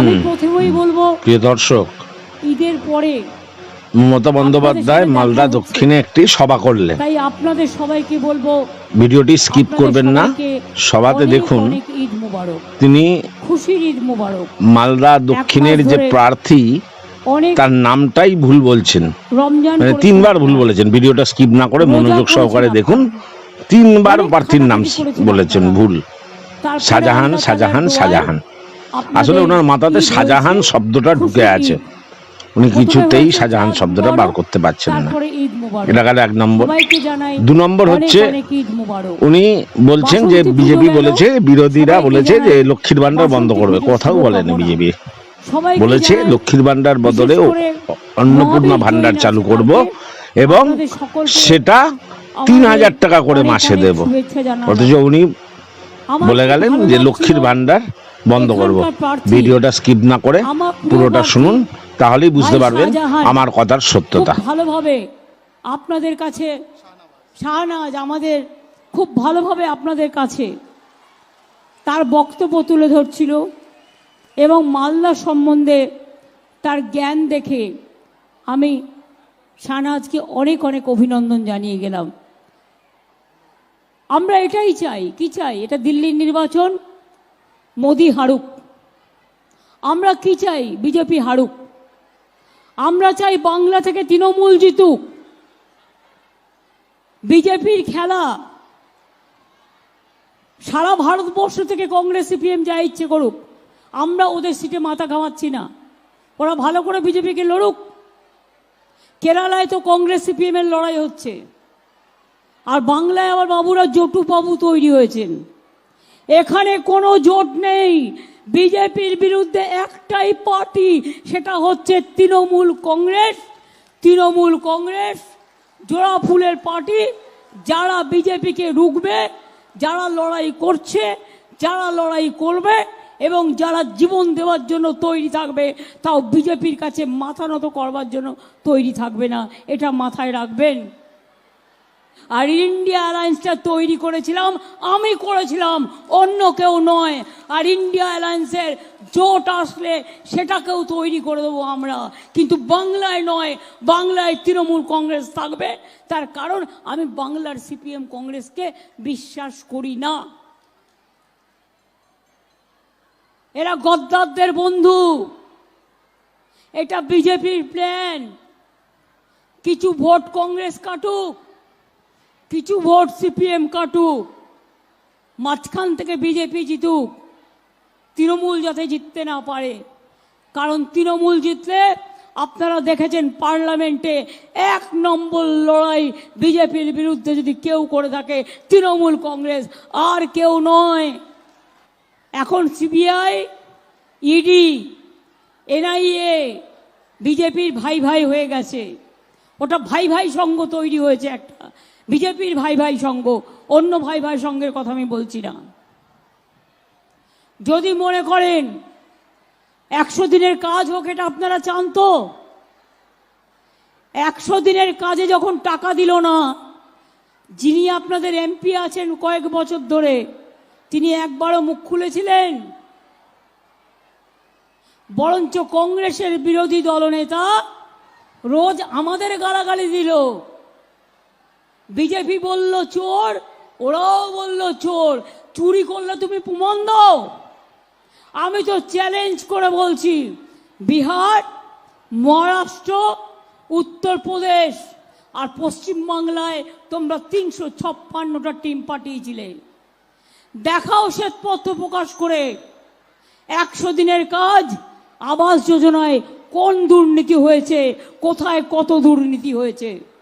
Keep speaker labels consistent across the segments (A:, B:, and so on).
A: আমি প্রথমেই বলব
B: প্রিয় দর্শক
A: ঈদের পরে
B: মমতা বন্দ্যোপাধ্যায় মালদা দক্ষিণে একটি সভা করলেন।
A: তাই আপনাদের সবাইকে বলব
B: ভিডিওটি স্কিপ করবেন না। সভাতে দেখুন তিনি
A: খুশির ঈদ মোবারক।
B: মালদা দক্ষিণের যে প্রার্থী তার নামটাই ভুল বলছেন। মানে তিনবার ভুল বলেছেন। ভিডিওটা স্কিপ না করে মনোযোগ সহকারে দেখুন। তিনবার প্রার্থীর নাম বলেছেন ভুল। শাহজাহান শাহজাহান শাহজাহান। আসলে ওনার মাথাতে শাহজাহান শব্দটা ঢুকে আছে। উনি কিছুতেই শাহজাহান শব্দটা বার করতে পারছেন না। এটা গেল এক নম্বর। দু নম্বর হচ্ছে
A: ঈদ মোবারক?
B: উনি বলছেন যে বিজেপি বলেছে বিরোধীরা বলেছে যে লক্ষ্মীর ভান্ডার বন্ধ করবে। কোথাও বলেনি। বিজেপি। বলেছে লক্ষ্মীর ভান্ডার বদলে অন্নপূর্ণা ভান্ডার চালু করব এবং সেটা তিন হাজার টাকা করে মাসে দেব। অথচ উনি বলে গেলেন যে লক্ষ্মীর ভান্ডার বন্ধ করব। ভিডিওটা স্কিপ না করে পুরোটা শুনুন তাহলেই বুঝতে পারবেন আমার কথার সত্যতা।
A: ভালোভাবে আপনাদের কাছে শাহনাজ আমাদের খুব ভালোভাবে আপনাদের কাছে তার বক্তব্য তুলে ধরছিল এবং মালদা সম্বন্ধে তার জ্ঞান দেখে আমি শাহনাজকে অনেক অনেক অভিনন্দন জানিয়ে গেলাম। আমরা এটাই চাই, কি চাই? এটা দিল্লির নির্বাচন, মোদি হারুক। আমরা কি চাই? বিজেপি হারুক। আমরা চাই বাংলা থেকে তৃণমূল জিতুক। বিজেপির খেলা। সারা ভারতবর্ষ থেকে কংগ্রেস সিপিএম যা ইচ্ছে করুক, আমরা ওদের সিটে মাথা ঘামাচ্ছি না। ওরা ভালো করে বিজেপিকে লড়ুক। কেরালায় তো কংগ্রেস সিপিএম এর লড়াই হচ্ছে। আর বাংলায় আবার বাবুরা জটু বাবু তৈরি হয়েছেন। এখানে কোনো জোট নেই। বিজেপির বিরুদ্ধে একটাই পার্টি, সেটা হচ্ছে তৃণমূল কংগ্রেস। তৃণমূল কংগ্রেস, জোড়া ফুলের পার্টি, যারা বিজেপিকে রুখবে, যারা লড়াই করছে, যারা লড়াই করবে, এবং যারা জীবন দেওয়ার জন্য তৈরি থাকবে, তাও বিজেপির কাছে মাথা নত করবার জন্য তৈরি থাকবে না। এটা মাথায় রাখবেন। আর ইন্ডিয়া অ্যালায়েন্সটা তৈরি করেছিলাম, আমি করেছিলাম, অন্য কেউ নয়। আর ইন্ডিয়া অ্যালায়েন্সের জোট আসলে সেটাকেও তৈরি করে দেবো আমরা। কিন্তু বাংলায় নয়, বাংলায় তৃণমূল কংগ্রেস থাকবে। তার কারণ, আমি বাংলার সিপিএম কংগ্রেসকে বিশ্বাস করি না। এরা গদ্দারদের বন্ধু। এটা বিজেপির প্ল্যান কিছু ভোট কংগ্রেস কাটুক। কিছু ভোট সিপিএম কাটুক। মাঝখান থেকে বিজেপি জিতুক। তৃণমূল যাতে জিততে না পারে। কারণ তৃণমূল জিতলে আপনারা দেখেছেন পার্লামেন্টে এক নম্বর লড়াই বিজেপির বিরুদ্ধে যদি কেউ করে থাকে তৃণমূল কংগ্রেস, আর কেউ নয়। এখন সিবিআই ইডি এনআইএ বিজেপির ভাই ভাই হয়ে গেছে। ওটা ভাই ভাই সঙ্গ তৈরি হয়েছে একটা। বিজেপির ভাই ভাই সঙ্গ, অন্য ভাই ভাই সঙ্গের কথা আমি বলছি না। যদি মনে করেন, একশো দিনের কাজ হোক এটা আপনারা চান তো একশো দিনের কাজে যখন টাকা দিল না, যিনি আপনাদের এমপি আছেন কয়েক বছর ধরে, তিনি একবারও মুখ খুলেছিলেন। বরঞ্চ কংগ্রেসের বিরোধী দলনেতা রোজ আমাদের গালাগালি দিল। বিজেপি বলল চোর, ওরাও বলল চোর। চুরি করলে তুমি প্রমাণ দাও। আমি তো চ্যালেঞ্জ করে বলছি, বিহার, মহারাষ্ট্র, উত্তরপ্রদেশ আর পশ্চিমবাংলায় তোমরা তিনশো ছাপ্পান্নটা টিম পাঠিয়েছিলে। দেখাও শ্বেতপত্র প্রকাশ করে। একশো দিনের কাজ, আবাস যোজনায় কোন দুর্নীতি হয়েছে, কোথায় কত দুর্নীতি হয়েছে?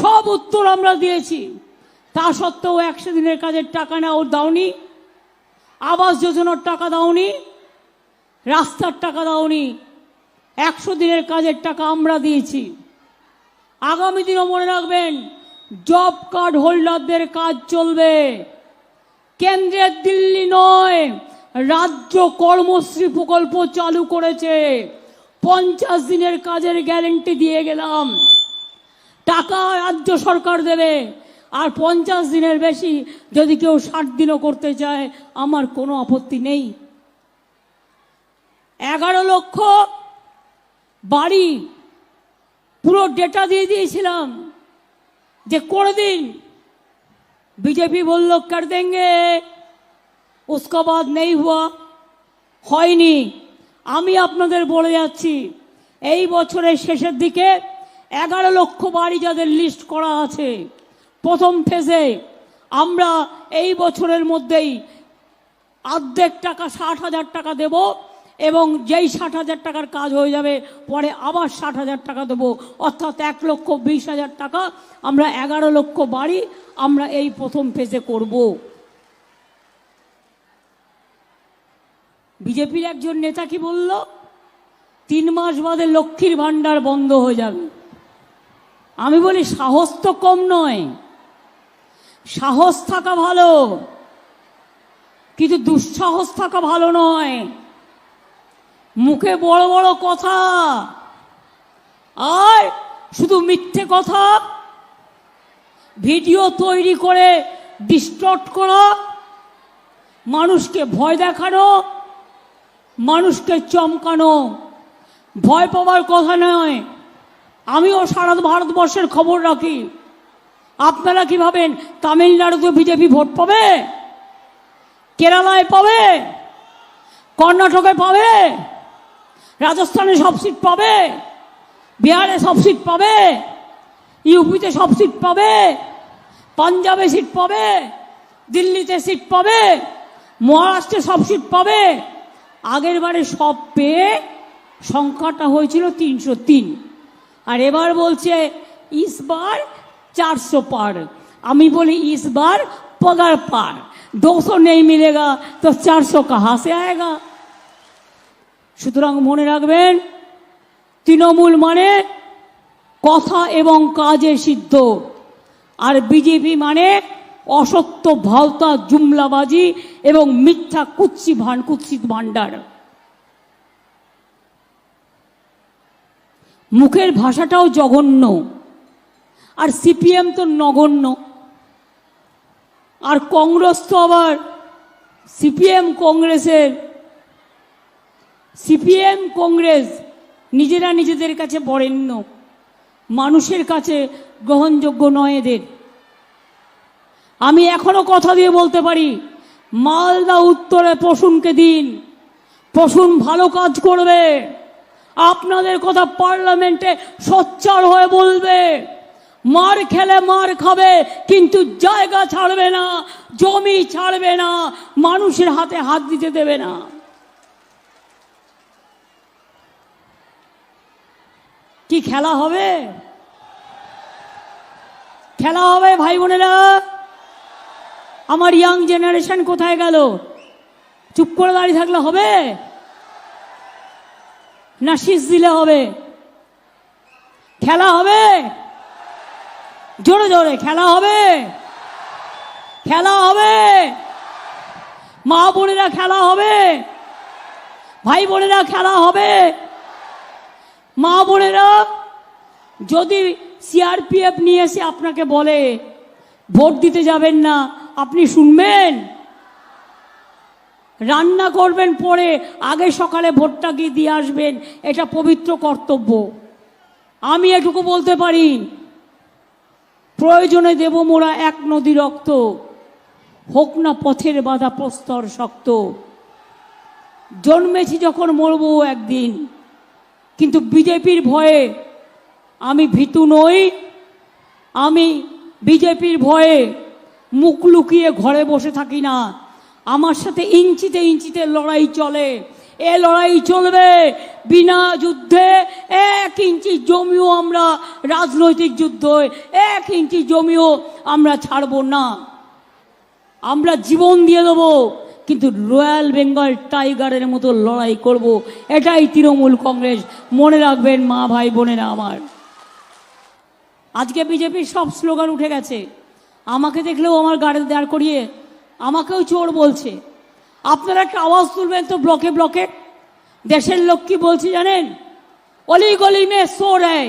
A: সব উত্তর আমরা দিয়েছি। তা সত্ত্বেও একশো দিনের কাজের টাকা নাও দাওনি, আবাস যোজনার টাকা দাওনি, রাস্তার টাকা দাওনি, একশো দিনের কাজের টাকা আমরা দিয়েছি। আগামী দিনও মনে রাখবেন, জব কার্ড হোল্ডারদের কাজ চলবে। কেন্দ্রের দিল্লি নয়, রাজ্য কর্মশ্রী প্রকল্প চালু করেছে। পঞ্চাশ দিনের কাজের গ্যারেন্টি দিয়ে গেলাম। টাকা রাজ্য সরকার দেবে। আর পঞ্চাশ দিনের বেশি যদি কেউ ষাট দিনও করতে চায়, আমার কোনো আপত্তি নেই। এগারো লক্ষ বাড়ি পুরো ডেটা দিয়ে দিয়েছিলাম যে করে দিন বিজেপি বলল, কার দেঙ্গে? উসকো নেই হওয়া হয়নি। আমি আপনাদের বলে যাচ্ছি, এই বছরের শেষের দিকে এগারো লক্ষ বাড়ি যাদের লিস্ট করা আছে, প্রথম ফেজে আমরা এই বছরের মধ্যেই অর্ধেক টাকা ষাট হাজার টাকা দেব এবং যেই ষাট হাজার টাকার কাজ হয়ে যাবে, পরে আবার ষাট হাজার টাকা দেবো। অর্থাৎ এক লক্ষ বিশ হাজার টাকা আমরা এগারো লক্ষ বাড়ি আমরা এই প্রথম ফেজে করব। বিজেপির একজন নেতা কি বলল? তিন মাস বাদে লক্ষ্মীর ভাণ্ডার বন্ধ হয়ে যাবে। আমি বলি সাহস তো কম নয়। সাহস থাকা ভালো, কিন্তু দুঃসাহস থাকা ভালো নয়। মুখে বড় বড় কথা, আর শুধু মিথ্যে কথা, ভিডিও তৈরি করে ডিস্টর্ট করা, মানুষকে ভয় দেখানো, মানুষকে চমকানো, ভয় পাওয়ার কথা নয়। আমিও সারা ভারতবর্ষের খবর রাখি। আপনারা কি ভাবেন, তামিলনাড়ুতে বিজেপি ভোট পাবে? কেরালায় পাবে? কর্ণাটকে পাবে? রাজস্থানে সব সিট পাবে? বিহারে সব সিট পাবে? ইউপিতে সব সিট পাবে? পাঞ্জাবে সিট পাবে? দিল্লিতে সিট পাবে? মহারাষ্ট্রে সব সিট পাবে? আগের বারে সব পেয়ে সংখ্যাটা হয়েছিল তিনশো তিন। আর এবার বলছে ইসবার চারশো পার আমি বলি ইসবার पगार पार 200 नहीं मिलेगा तो 400 कहाँ से आएगा সুতরাং মনে রাখবেন তৃণমূল মানে কথা এবং কাজে সিদ্ধ আর বিজেপি মানে অসত্য ভাওতা জুমলাবাজি এবং মিথ্যা কুৎসি ভান কুৎসিত ভাণ্ডার মুখের ভাষাটাও জঘন্য। আর সিপিএম তো নগণ্য। আর কংগ্রেস তো আবার সিপিএম কংগ্রেসের। সিপিএম কংগ্রেস নিজেরা নিজেদের কাছে বরেণ্য। মানুষের কাছে গ্রহণযোগ্য নয় এদের। আমি এখনও কথা দিয়ে বলতে পারি, মালদা উত্তরে পশুনকে দিন। পশুন ভালো কাজ করবে। আপনাদের কথা পার্লামেন্টে সোচ্চার হয়ে বলবে। মার খেলে মার খাবে, কিন্তু জায়গা ছাড়বে না, জমি ছাড়বে না, মানুষের হাতে হাত দিতে দেবে না। কি খেলা হবে? খেলা হবে ভাই বোনেরা? আমার ইয়াং জেনারেশন কোথায় গেল? চুপ করে দাঁড়িয়ে থাকলে হবে? না শীষ দিলে হবে। খেলা হবে। জোরে জোরে, খেলা হবে। খেলা হবে। মা বোনেরা খেলা হবে। ভাই বোনেরা খেলা হবে। মা বোনেরা যদি সিআরপিএফ নিয়ে এসে আপনাকে বলে, ভোট দিতে যাবেন না, আপনি শুনবেন? রান্না করবেন পরে আগে সকালে ভোটটা গিয়ে দিয়ে আসবেন, এটা পবিত্র কর্তব্য। আমি এটুকু বলতে পারি, প্রয়োজনে দেব মোরা এক নদী রক্ত, হোক না পথের বাধা প্রস্তর শক্ত। জন্মেছি যখন মরবো একদিন, কিন্তু বিজেপির ভয়ে আমি ভীতু নই। আমি বিজেপির ভয়ে মুখ লুকিয়ে ঘরে বসে থাকি না। আমার সাথে ইঞ্চিতে ইঞ্চিতে লড়াই চলে। এ লড়াই চলবে। বিনা যুদ্ধে এক ইঞ্চি জমিও আমরা রাজনৈতিক যুদ্ধ এক ইঞ্চি জমিও আমরা ছাড়বো না। আমরা জীবন দিয়ে দেবো, কিন্তু রয়্যাল বেঙ্গল টাইগারের মতো লড়াই করব। এটাই তৃণমূল কংগ্রেস। মনে রাখবেন মা, ভাই, বোনেরা আমার। আজকে বিজেপির সব স্লোগান উঠে গেছে। আমাকে দেখলেও আমার গাড়ি দাঁড় করিয়ে আমাকেও চোর বলছে আপনারা একটা আওয়াজ তুলবেন তো ব্লকে ব্লকে দেশের লোক কি বলছে জানেন অলি গলি মে সো রে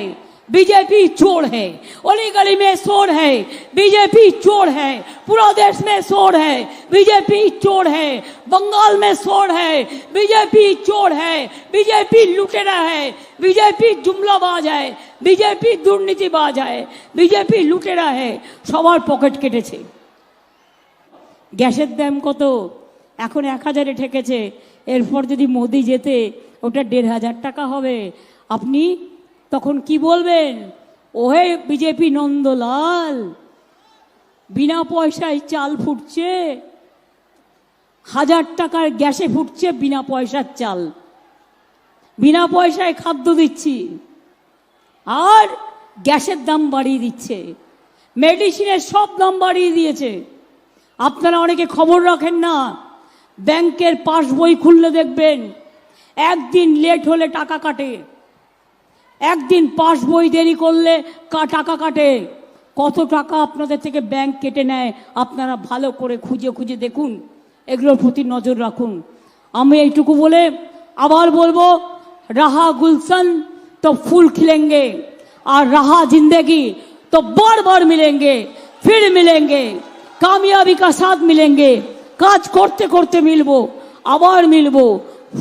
A: बीजेपी चोर है अली गली में शोर है बीजेपी चोर है पूरा देश में शोर है बीजेपी चोर है बंगाल में शोर है बीजेपी चोर है बीजेपी लुटेरा है बीजेपी जुमलाबाज है बीजेपी दुर्नीतिबाज है बीजेपी लुटेरा है সবার পকেট কেটেছে গ্যাসের দাম কত? এখন এক হাজারে ঠেকেছে। এরপর যদি মোদি যেতে, ওটা দেড় হাজার টাকা হবে। আপনি তখন কি বলবেন? ওহে বিজেপি নন্দলাল, বিনা পয়সায় চাল ফুটছে। হাজার টাকার গ্যাসে ফুটছে বিনা পয়সার চাল। বিনা পয়সায় খাদ্য দিচ্ছি। আর গ্যাসের দাম বাড়িয়ে দিচ্ছে। মেডিসিনের সব দাম বাড়িয়ে দিয়েছে। আপনারা অনেকে খবর রাখেন না। ব্যাংকের পাসবই খুললে দেখবেন, একদিন লেট হলে টাকা কাটে। একদিন পাসবই দেরি করলে টাকা কাটে। কত টাকা আপনাদের থেকে ব্যাংক কেটে নেয়, আপনারা ভালো করে খুঁজে খুঁজে দেখুন। এগুলোর প্রতি নজর রাখুন। আমি এইটুকু বলে আবার বলব, রাহা গুলশন তো ফুল খিলেঙ্গে, আর রাহা জিন্দেগি তো বারবার বার মিলেঙ্গে, ফির মিলেঙ্গে। কামিয়াবি কা সাথ মিলেঙ্গে। কাজ করতে করতে মিলব, আবার মিলবো।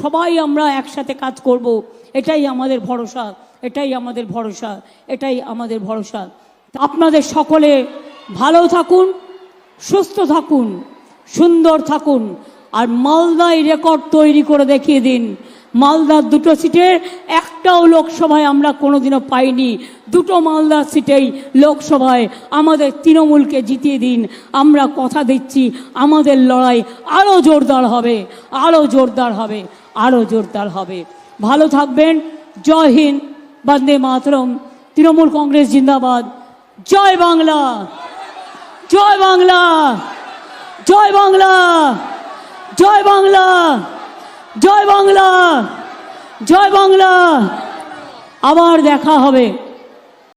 A: সবাই আমরা একসাথে কাজ করব। এটাই আমাদের ভরসা, এটাই আমাদের ভরসা, এটাই আমাদের ভরসা। আপনাদের সকলে ভালো থাকুন, সুস্থ থাকুন, সুন্দর থাকুন। আর মালদায় রেকর্ড তৈরি করে দেখিয়ে দিন। মালদার দুটো সিটের এক একটাও লোকসভায় আমরা কোনোদিনও পাইনি। দুটো মালদার সিটেই লোকসভায় আমাদের তৃণমূলকে জিতিয়ে দিন। আমরা কথা দিচ্ছি, আমাদের লড়াই আরও জোরদার হবে আরও জোরদার হবে আরও জোরদার হবে। ভালো থাকবেন। জয় হিন্দ। বন্দে মাতরম। তৃণমূল কংগ্রেস জিন্দাবাদ। জয় বাংলা। জয় বাংলা। জয় বাংলা। জয় বাংলা। জয় বাংলা। জয় বাংলা। আবার দেখা হবে।